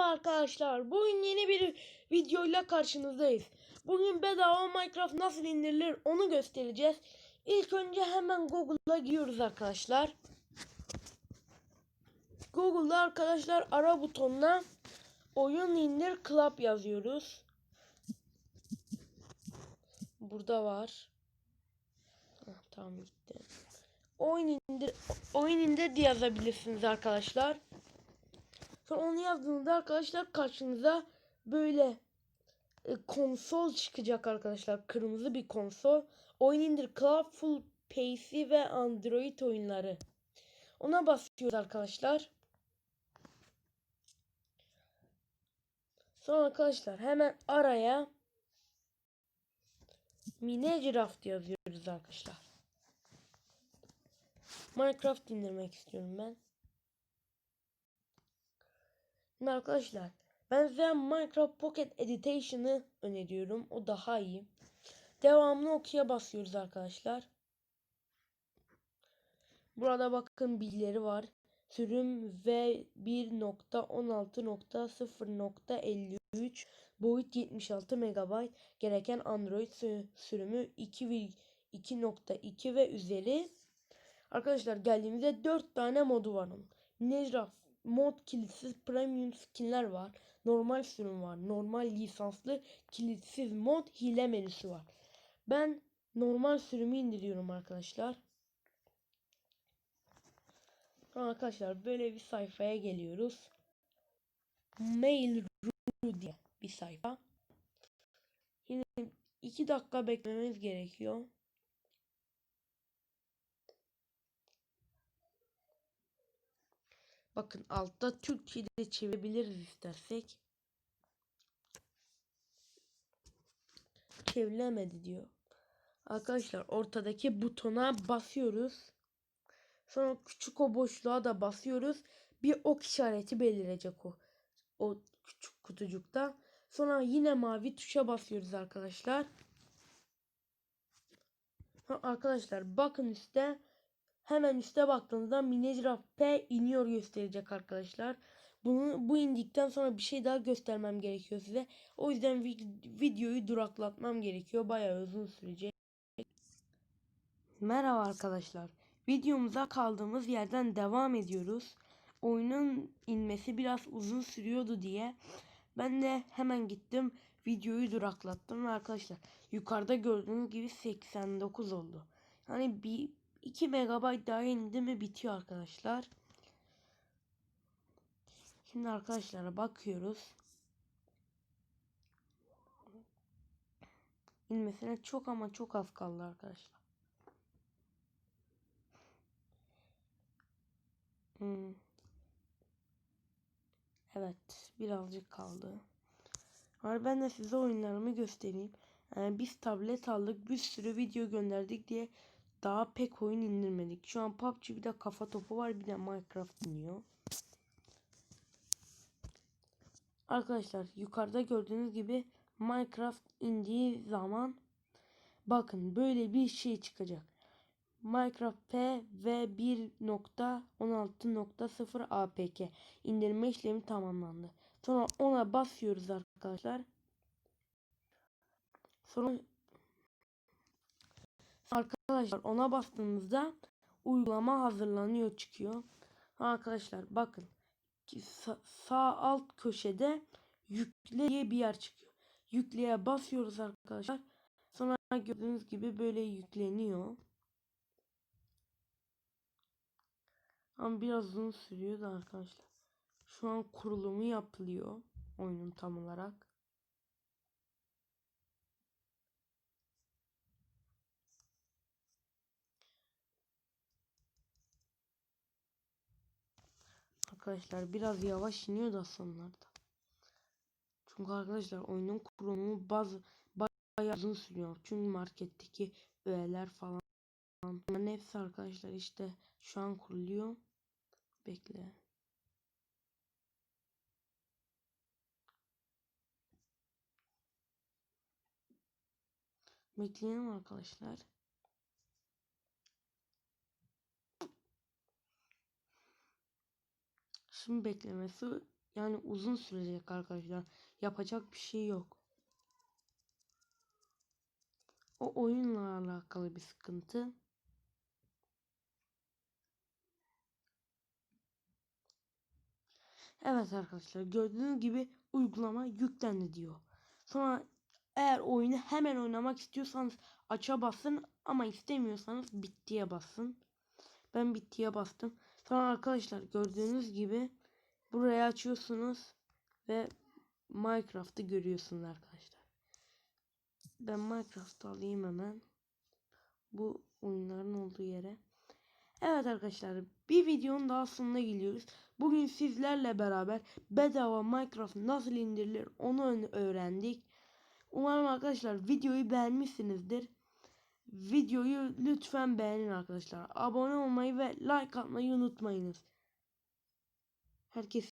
Merhaba arkadaşlar. Bugün yeni bir videoyla karşınızdayız. Bugün bedava Minecraft nasıl indirilir onu göstereceğiz. İlk önce hemen Google'a giriyoruz arkadaşlar. Google'da arkadaşlar ara butonuna oyun indir club yazıyoruz. Burada var. Heh, tamam gitti. Oyun indir oyun indir diye yazabilirsiniz arkadaşlar. Sonra onu yazdığınızda arkadaşlar karşınıza böyle e, konsol çıkacak arkadaşlar. Kırmızı bir konsol. Oyun indir Cloud Full PC ve Android oyunları. Ona basıyoruz arkadaşlar. Sonra arkadaşlar hemen araya Minecraft yazıyoruz arkadaşlar. Minecraft indirmek istiyorum ben. Şimdi arkadaşlar ben size Minecraft Pocket Editation'ı öneriyorum. O daha iyi. Devamlı okuya basıyoruz arkadaşlar. Burada bakın bilgileri var. Sürüm V1.16.0.53 boyut 76 MB gereken Android sürümü 2.2 ve üzeri. Arkadaşlar geldiğimizde 4 tane modu var onun. Mod kilitsiz premium skinler var. Normal sürüm var. Normal lisanslı kilitsiz mod hile menüsü var. Ben normal sürümü indiriyorum arkadaşlar. Arkadaşlar böyle bir sayfaya geliyoruz. Mail diye bir sayfa. Yine 2 dakika beklememiz gerekiyor. Bakın altta Türkçe'de çevirebiliriz istersek. Çevrilemedi diyor. Arkadaşlar ortadaki butona basıyoruz. Sonra küçük o boşluğa da basıyoruz. Bir ok işareti belirecek o. O küçük kutucukta. Sonra yine mavi tuşa basıyoruz arkadaşlar. Ha, arkadaşlar bakın üstte Hemen üste baktığınızda Minecraft P iniyor gösterecek arkadaşlar. Bunu bu indikten sonra bir şey daha göstermem gerekiyor size. O yüzden videoyu duraklatmam gerekiyor. Bayağı uzun sürecek. Merhaba arkadaşlar. Videomuza kaldığımız yerden devam ediyoruz. Oyunun inmesi biraz uzun sürüyordu diye ben de hemen gittim videoyu duraklattım ve arkadaşlar yukarıda gördüğünüz gibi 89 oldu. Yani bir 2 MB daha indi mi bitiyor arkadaşlar. Şimdi arkadaşlar bakıyoruz. İnmesine çok ama çok az kaldı arkadaşlar. Hmm. Evet birazcık kaldı. Ama ben de size oyunlarımı göstereyim. Yani biz tablet aldık bir sürü video gönderdik diye daha pek oyun indirmedik. Şu an PUBG bir de kafa topu var bir de Minecraft iniyor. Arkadaşlar yukarıda gördüğünüz gibi Minecraft indiği zaman bakın böyle bir şey çıkacak. Minecraft P ve 1.16.0 APK indirme işlemi tamamlandı. Sonra ona basıyoruz arkadaşlar. Sonra Arkadaşlar ona bastığımızda uygulama hazırlanıyor çıkıyor. Arkadaşlar bakın sağ alt köşede yükle diye bir yer çıkıyor. Yükleye basıyoruz arkadaşlar. Sonra gördüğünüz gibi böyle yükleniyor. Ama biraz uzun sürüyor da arkadaşlar. Şu an kurulumu yapılıyor oyunun tam olarak. Arkadaşlar biraz yavaş iniyor da sonlarda. Çünkü arkadaşlar oyunun kurulumu bazı bayağı uzun sürüyor. Çünkü marketteki öğeler falan. Bunların hepsi arkadaşlar işte şu an kuruluyor. Bekle. Bekleyelim arkadaşlar. Şimdi beklemesi yani uzun sürecek arkadaşlar. Yapacak bir şey yok. O oyunla alakalı bir sıkıntı. Evet arkadaşlar gördüğünüz gibi uygulama yüklendi diyor. Sonra eğer oyunu hemen oynamak istiyorsanız aça basın ama istemiyorsanız bittiye basın. Ben bittiye bastım. Sonra arkadaşlar gördüğünüz gibi buraya açıyorsunuz ve Minecraft'ı görüyorsunuz arkadaşlar. Ben Minecraft'ı alayım hemen. Bu oyunların olduğu yere. Evet arkadaşlar bir videonun daha sonuna geliyoruz. Bugün sizlerle beraber bedava Minecraft nasıl indirilir onu öğrendik. Umarım arkadaşlar videoyu beğenmişsinizdir. Videoyu lütfen beğenin arkadaşlar. Abone olmayı ve like atmayı unutmayınız. Herkes